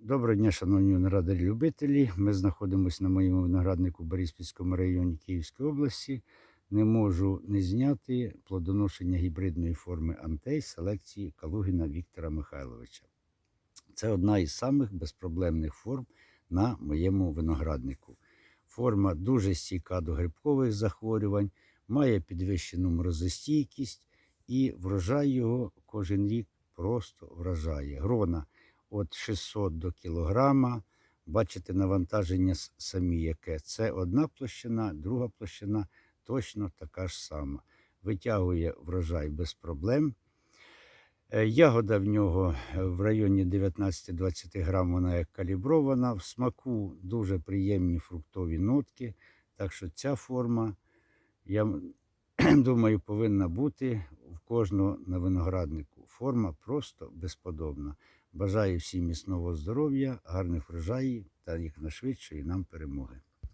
Доброго дня, шановні виноградарі-любителі. Ми знаходимося на моєму винограднику в Бориспільському районі Київської області. Не можу не зняти плодоношення гібридної форми Антей селекції Калугіна Віктора Михайловича. Це одна із самих безпроблемних форм на моєму винограднику. Форма дуже стійка до грибкових захворювань, має підвищену морозостійкість і врожай його кожен рік просто вражає. Грона від 600 до кілограма. Бачите навантаження самі яке. Це одна площина, друга площина точно така ж сама. Витягує врожай без проблем. Е, Ягода в нього е, в районі 19-20 грам, вона як калібрована. В смаку дуже приємні фруктові нотки. Так що ця форма, я думаю, повинна бути кожного на винограднику. Форма просто безподобна. Бажаю всім міцного здоров'я, гарних врожаїв та якнайшвидшої нам перемоги.